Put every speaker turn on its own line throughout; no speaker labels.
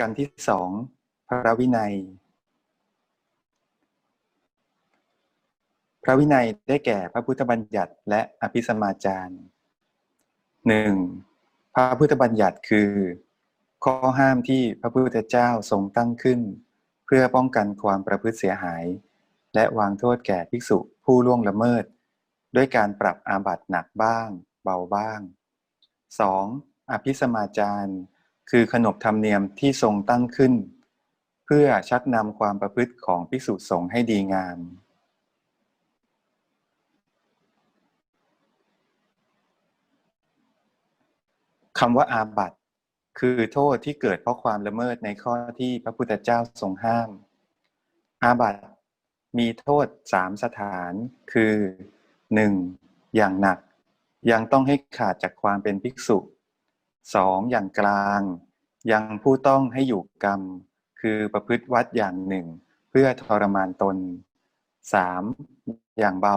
กันที่สองพระวินัย พระวินัยได้แก่พระพุทธบัญญัติและอภิสมาจารหนึ่งพระพุทธบัญญัติคือ ข้อห้ามที่พระพุทธเจ้าทรงตั้งขึ้น เพื่อป้องกันความประพฤติเสียหาย และวางโทษแก่ภิกษุผู้ล่วงละเมิด ด้วยการปรับอาบัติหนักบ้าง เบาบ้าง 2. อภิสมาจาร คือขนบธรรมเนียมที่ทรงตั้งขึ้น เพื่อชักนำความประพฤติของภิกษุสงฆ์ให้ดีงาม คำว่าอาบัตคือโทษที่เกิดเพราะความละเมิดในข้อที่พระพุทธเจ้าทรงห้าม อาบัตมีโทษสามสถานคือ 1. อย่างหนัก ยังต้องให้ขาดจากความเป็นภิกษุ 2. องอย่างกลาง ยังผู้ต้องให้อยู่กรรม คือประพฤติวัดอย่างหนึ่ง เพื่อทรมานตน 3. อย่างเบา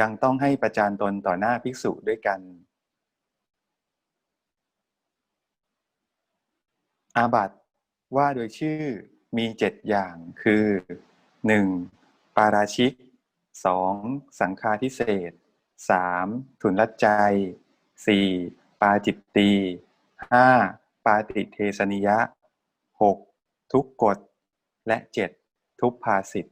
ยังต้องให้ประจานตนต่อหน้าภิกษุด้วยกัน อาบัติว่าโดยชื่อมีเจ็ดอย่างคือ 1. ปาราชิก 2. สังฆาทิเศษ 3. ทุนละใจ 4. ปาจิตตี 5. ปาติเทสนิยะ 6. ทุกกฎ และ 7. ทุกภาสิทธ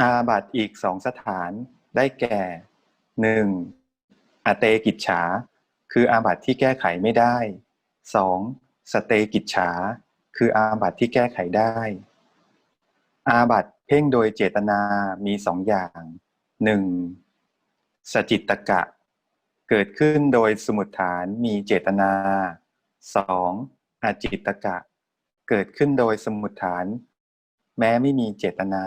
อาบัตอีกสองสถานได้แก่หนึ่งอเตกิจฉา คืออาบัตที่แก้ไขไม่ได้สองสเตกิจฉา คืออาบัตที่แก้ไขได้ อาบัต เพ่งโดยเจตนามีสองอย่างหนึ่งสจิตตกะ เกิดขึ้นโดยสมุดฐานมีเจตนาสองอาจิตตกะ เกิดขึ้นโดยสมุดฐาน แม้ไม่มีเจตนา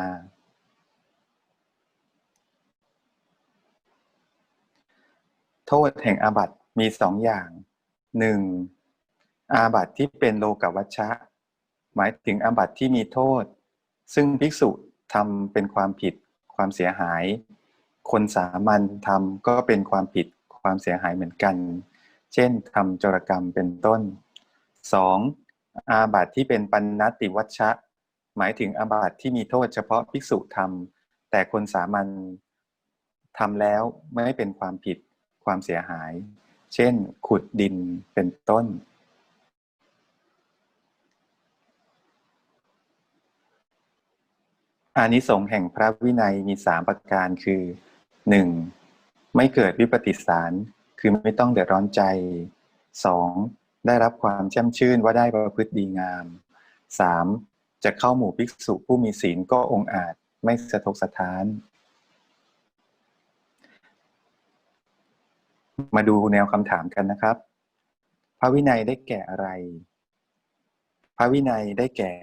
โทษแห่งอาบัติมีสองอย่างหนึ่งอาบัติที่เป็นโลกวัชชะ หมายถึงอาบัติที่มีโทษ ซึ่งภิกษุ ทำเป็นความผิดความเสียหาย คนสามัญทำก็เป็นความผิดความเสียหายเหมือนกัน เช่นทำจรกรรมเป็นต้น 2. อาบัติที่เป็นปัญนติวัชชะ หมายถึงอาบัติที่มีโทษเฉพาะภิกษุทำแต่คนสามัญทำแล้วไม่เป็นความผิดความเสียหาย เช่น ขุดดินเป็นต้น อานิสงส์แห่งพระวินัยมีสามประการคือ 1. ไม่เกิดวิปฏิสารคือไม่ต้องเดือดร้อนใจ 2. ได้รับความแช่มชื่นว่าได้ประพฤติดีงาม 3. จะเข้าหมู่ภิกษุผู้มีศีลก็องอาจไม่สะทกสะท้าน มาดูแนวคำถามกันนะครับ พระวินัยได้แก่อะไร พระวินัยได้แก่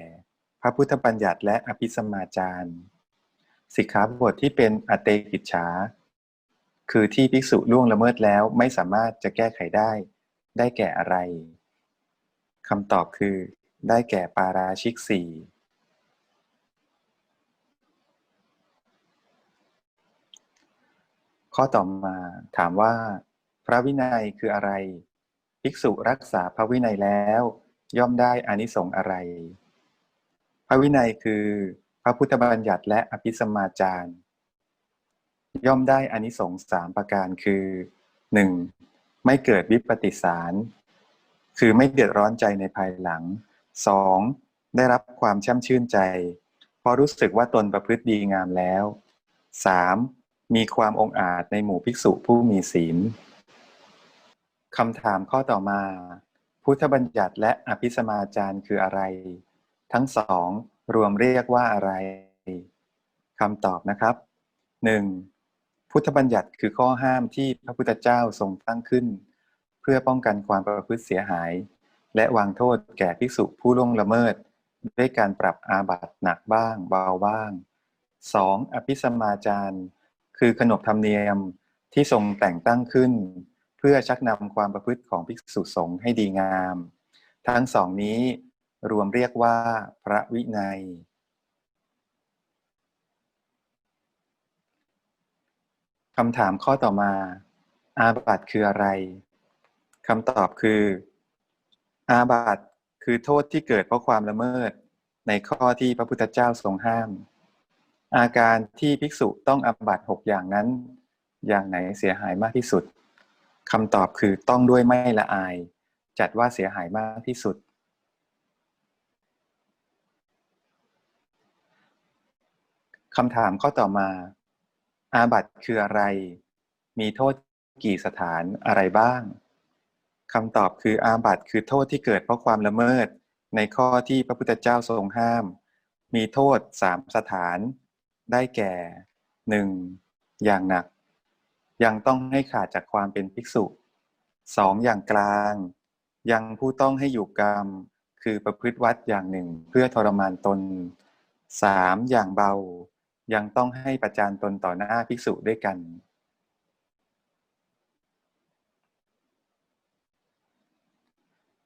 พระพุทธบัญญัติและอภิสมาจารสิกขาบทที่เป็นอเตกิจฉาคือที่ภิกษุล่วงละเมิดแล้วไม่สามารถจะแก้ไขได้ ได้แก่อะไรคำตอบคือ ได้แก่ปาราชิกสี่ข้อต่อมาถามว่า พระวินัยคืออะไร ภิกษุรักษาพระวินัยแล้ว ย่อมได้อานิสงส์อะไร พระวินัยคือพระพุทธบัญญัติและอภิสมาจารย่อมได้อานิสงส์สามประการคือ 1. ไม่เกิดวิปฏิสาร คือไม่เดือดร้อนใจในภายหลัง 2. ได้รับความช่ำชื่นใจ เพราะรู้สึกว่าตนประพฤติดีงามแล้ว 3. มีความองอาจในหมู่ภิกษุผู้มีศีลคำถามข้อต่อมา พุทธบัญญัติและอภิสมาจาร์คืออะไร ทั้งสองรวมเรียกว่าอะไรคำตอบนะครับ 1. พุทธบัญญัติคือข้อห้ามที่พระพุทธเจ้าทรงตั้งขึ้น เพื่อป้องกันความประพฤติเสียหาย และวางโทษแก่ภิกษุผู้ล่วงละเมิด ด้วยการปรับอาบัติหนักบ้าง เบาบ้าง 2. อภิสมาจารคือขนบธรรมเนียมที่ทรงแต่งตั้งขึ้น เพื่อชักนำความประพฤติของภิกษุสงฆ์ให้ดีงาม ทั้งสองนี้ รวมเรียกว่าพระวินัย คำถามข้อต่อมา อาบัตคืออะไร คำตอบคือ อาบัตคือโทษที่เกิดเพราะความละเมิด ในข้อที่พระพุทธเจ้าทรงห้าม อาการที่ภิกษุต้องอาบัตหกอย่างนั้น อย่างไหนเสียหายมากที่สุด คำตอบคือต้องด้วยไม่ละอาย จัดว่าเสียหายมากที่สุด คำถามข้อต่อมา อาบัตคืออะไร มีโทษกี่สถานอะไรบ้างคำตอบคืออาบัตคือโทษที่เกิดเพราะความละเมิด ในข้อที่พระพุทธเจ้าทรงห้าม มีโทษสามสถาน ได้แก่หนึ่งอย่างหนัก ยังต้องให้ขาดจากความเป็นภิกษุสองอย่างกลาง ยังผู้ต้องให้อยู่กรรม คือประพฤติวัดอย่างหนึ่งเพื่อทรมานตนสามอย่างเบา ยังต้องให้ประจานตนต่อหน้าภิกษุด้วยกัน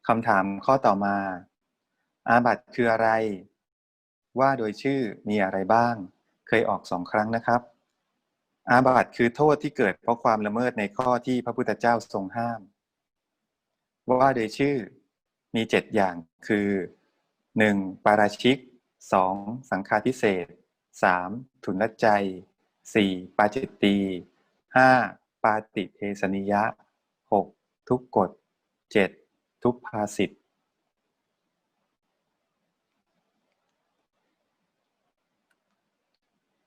คำถามข้อต่อมา อาบัตคืออะไร ว่าโดยชื่อมีอะไรบ้าง เคยออกสองครั้งนะครับ อาบัตคือโทษที่เกิดเพราะความละเมิดในข้อที่พระพุทธเจ้าทรงห้าม ว่าโดยชื่อมีเจ็ดอย่างคือ 1. ปาราชิก 2. สังฆาทิเศษ 3. ทุนละใจ 4. ปาจิตตี 5. ปาติเทสนิยะ 6. ทุกกฎ 7. ทุกภาสิทธ์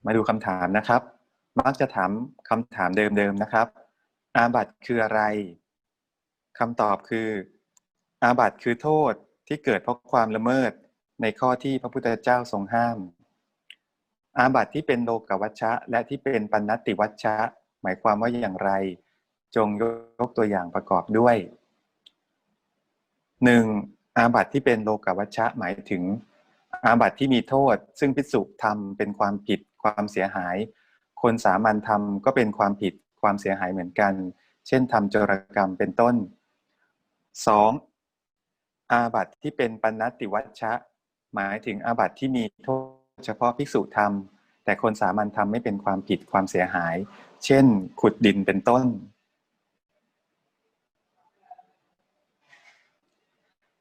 มาดูคำถามนะครับ มักจะถามคำถามเดิมๆนะครับ อาบัตคืออะไรคำตอบคือ อาบัตคือโทษที่เกิดเพราะความละเมิดในข้อที่พระพุทธเจ้าทรงห้าม อาบัตที่เป็นโลกวัชชะ และที่เป็นปัญติวัชชะ หมายความว่าอย่างไร จงยกตัวอย่างประกอบด้วยหนึ่งอาบัติที่เป็นโลกวัชชะหมายถึง อาบัติที่มีโทษ ซึ่งพิสุทำเป็นความผิดความเสียหาย คนสามัญทำก็เป็นความผิดความเสียหายเหมือนกัน เช่นทำโจรกรรมเป็นต้น 2. อาบัติที่เป็นปัณติวัชชะ หมายถึงอาบัติที่มีโทษ เฉพาะภิกษุทำแต่คนสามัญทำไม่เป็นความผิดความเสียหาย เช่น ขุดดินเป็นต้น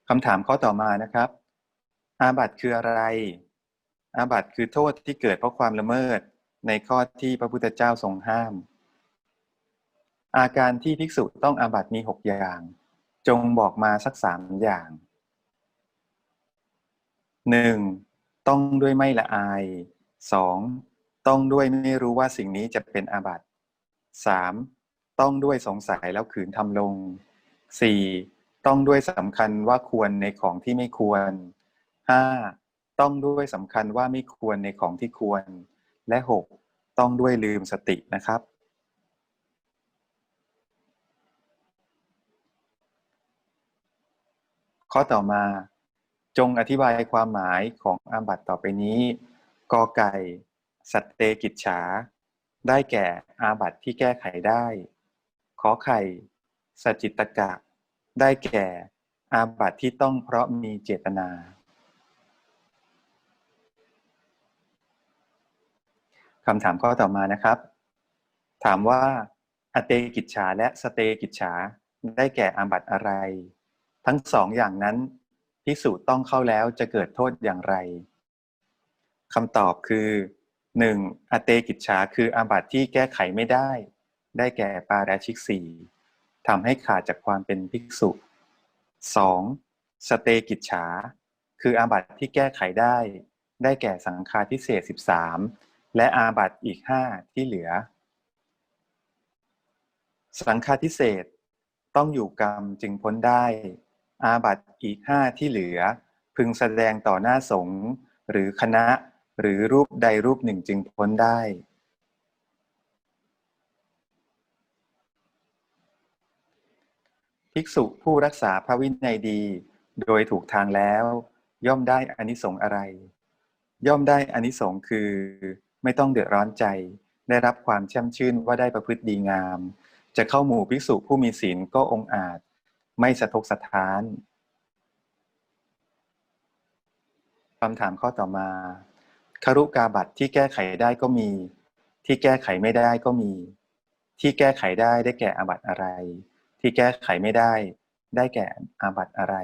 คำถามข้อต่อมานะครับ อาบัตคืออะไร อาบัตคือโทษที่เกิดเพราะความละเมิดในข้อที่พระพุทธเจ้าทรงห้าม อาการที่ภิกษุต้องอาบัตมีหกอย่าง จงบอกมาสักสามอย่างหนึ่ง ต้องด้วยไม่ละอายสองต้องด้วยไม่รู้ว่าสิ่งนี้จะเป็นอาบัติสามต้องด้วยสงสัยแล้วขืนทำลงสี่ต้องด้วยสำคัญว่าควรในของที่ไม่ควร 5. ต้องด้วยสำคัญว่าไม่ควรในของที่ควร และ 6. ต้องด้วยลืมสตินะครับข้อต่อมา จงอธิบายความหมายของอาบัตต่อไปนี้กอไก่สัตเตกิจฉา ได้แก่อาบัตที่แก้ไขได้ ขอไข่สจิตตกะ ได้แก่อาบัตที่ต้องเพราะมีเจตนา คำถามข้อต่อมานะครับ ถามว่าอเตกิจฉาและสเตกิจฉา ได้แก่อาบัตอะไร ทั้งสองอย่างนั้น พิสูจน์ต้องเข้าแล้วจะเกิดโทษอย่างไรคำตอบคือ 1. อเตกิจฉาคืออาบัติที่แก้ไขไม่ได้ ได้แก่ปาราชิกสี่ทำให้ขาดจากความเป็นภิกษุ 2. สเตกิจฉา คืออาบัติที่แก้ไขได้ ได้แก่สังฆาทิเศษ13 และอาบัติอีก 5 ที่เหลือ สังฆาทิเศษต้องอยู่กรรมจึงพ้นได้ อาบัตอีก5ที่เหลือ พึงแสดงต่อหน้าสงฆ์หรือคณะหรือรูปใดรูปหนึ่งจึงพ้นได้ ภิกษุผู้รักษาพระวินัยดี โดยถูกทางแล้ว ย่อมได้อานิสงส์อะไร ย่อมได้อานิสงส์คือ ไม่ต้องเดือดร้อนใจ ได้รับความแช่มชื่นว่าได้ประพฤติดีงาม จะเข้าหมู่ภิกษุผู้มีศีลก็องอาจ ไม่สะทกสะท้านคำถามข้อต่อมาคารุกาบัตที่แก้ไขได้ก็มี ที่แก้ไขไม่ได้ก็มี ที่แก้ไขได้ได้แก่อาบัตอะไร ที่แก้ไขไม่ได้ ได้แก่อาบัตอะไร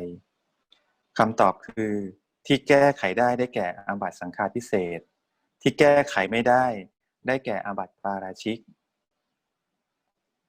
คำตอบคือที่แก้ไขได้ได้แก่อาบัตสังฆาทิเศษ ที่แก้ไขไม่ได้ ได้แก่อาบัตปาราชิก